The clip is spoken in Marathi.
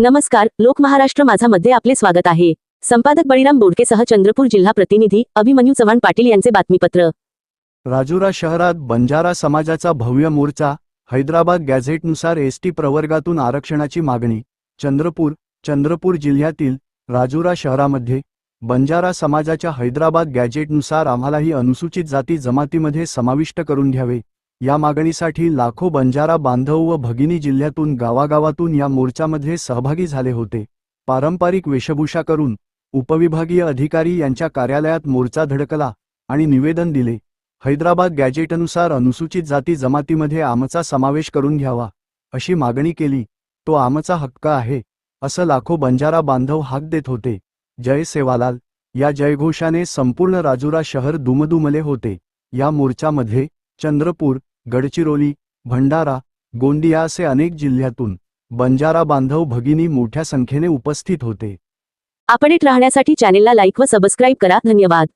नमस्कार लोक महाराष्ट्र माझा मध्ये आपले स्वागत आहे. संपादक बळीराम बोडकेसह चंद्रपूर जिल्हा प्रतिनिधी अभिमन्यू चव्हाण पाटील यांचे बातमीपत्र. राजुरा शहरात बंजारा समाजाचा भव्य मोर्चा हैदराबाद गॅझेटनुसार एसटी प्रवर्गातून आरक्षणाची मागणी चंद्रपूर चंद्रपूर जिल्ह्यातील राजुरा शहरामध्ये बंजारा समाजाच्या हैदराबाद गॅजेटनुसार आम्हालाही अनुसूचित जाती जमातीमध्ये समाविष्ट करून घ्यावे. या मागणीसाठी लाखो बंजारा बांधव व भगिनी जिल्ह्यातून गावागावातून या मोर्चामध्ये सहभागी झाले होते. पारंपरिक वेशभूषा करून उपविभागीय अधिकारी यांच्या कार्यालयात मोर्चा धडकला आणि निवेदन दिले. हैदराबाद गॅजेटनुसार अनुसूचित जाती जमातीमध्ये आमचा समावेश करून घ्यावा अशी मागणी केली. तो आमचा हक्क आहे असं लाखो बंजारा बांधव हाक देत होते. जय सेवालाल या जयघोषाने संपूर्ण राजुरा शहर दुमदुमले होते. या मोर्चामध्ये चंद्रपूर गडचिरोली भंडारा गोंदिया असे अनेक जिल्ह्यातून बंजारा बांधव भगिनी मोठ्या संख्येने उपस्थित होते. अपडेट राहण्यासाठी चॅनेलला लाईक व सबस्क्राईब करा. धन्यवाद.